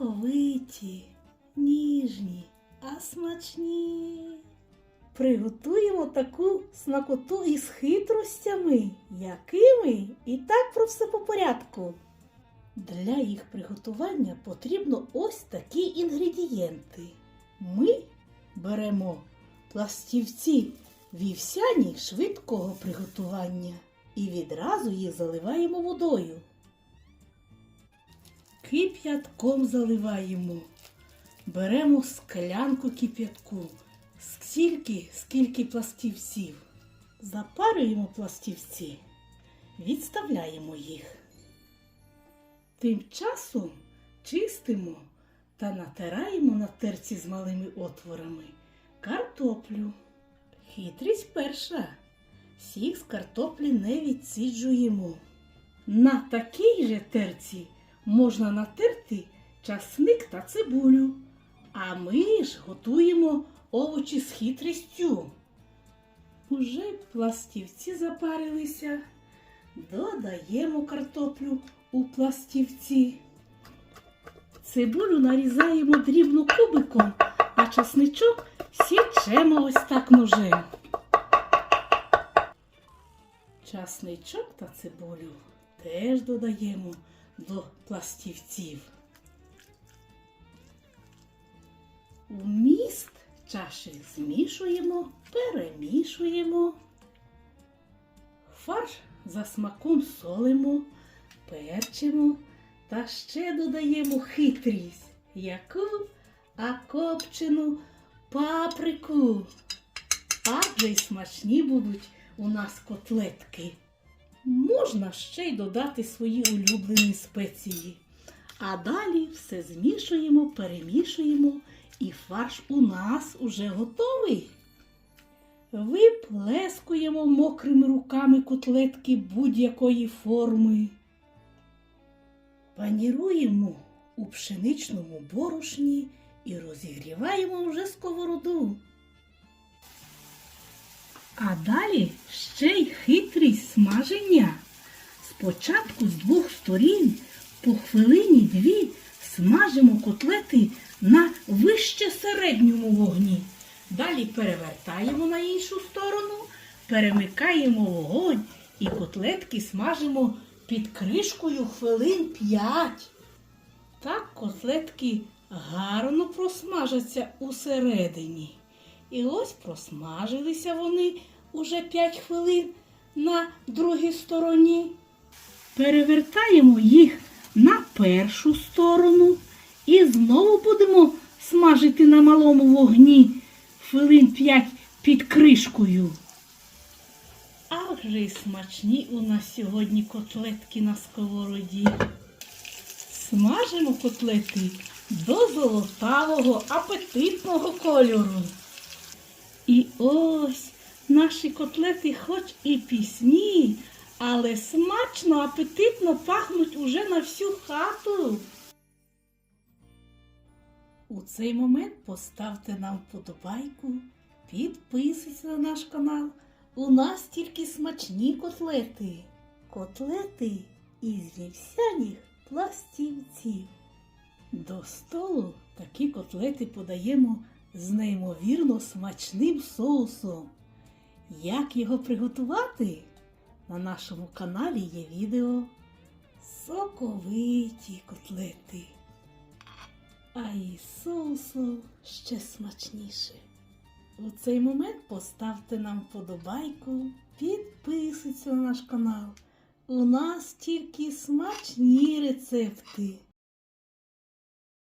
соковиті, ніжні, а смачні. Приготуємо таку смакоту із хитростями, якими і так про все по порядку. Для їх приготування потрібно ось такі інгредієнти. Ми беремо пластівці вівсяні швидкого приготування і відразу їх заливаємо водою. Кип'ятком заливаємо. Беремо склянку кип'ятку. Стільки, скільки пластівців. Запарюємо пластівці, відставляємо їх. Тим часом чистимо та натираємо на терці з малими отворами картоплю. Хитрість перша. Сік з картоплі не відсіджуємо. На такій же терці можна натерти часник та цибулю. А ми ж готуємо овочі з хитрістю. Уже пластівці запарилися. Додаємо картоплю у пластівці. Цибулю нарізаємо дрібно кубиком, а часничок січемо ось так ножем. Часничок та цибулю теж додаємо до пластівців. Вміст чаші змішуємо, перемішуємо. Фарш за смаком солимо, перчимо та ще додаємо хитрість, яку а паприку. Адже й смачні будуть у нас котлетки. Можна ще й додати свої улюблені спеції. А далі все змішуємо, перемішуємо, і фарш у нас уже готовий. Виплескуємо мокрими руками котлетки будь-якої форми. Паніруємо у пшеничному борошні і розігріваємо вже сковороду. А далі ще й хитрість смаження. Спочатку з двох сторін по хвилині дві смажимо котлети на вище середньому вогні. Далі перевертаємо на іншу сторону, перемикаємо вогонь і котлетки смажимо під кришкою хвилин 5. Так котлетки гарно просмажаться усередині. І ось просмажилися вони уже 5 хвилин на другій стороні. Перевертаємо їх на першу сторону і знову будемо смажити на малому вогні хвилин 5 під кришкою. Ах же й смачні у нас сьогодні котлетки на сковороді. Смажимо котлети до золотавого апетитного кольору. І ось наші котлети хоч і пісні, але смачно, апетитно пахнуть уже на всю хату. У цей момент поставте нам вподобайку, підписуйтесь на наш канал. У нас тільки смачні котлети. Котлети із вівсяних пластівців. До столу такі котлети подаємо з неймовірно смачним соусом. Як його приготувати? На нашому каналі є відео Соковиті котлети. А із соусом ще смачніше. У цей момент поставте нам вподобайку, підписуйтесь на наш канал. У нас тільки смачні рецепти.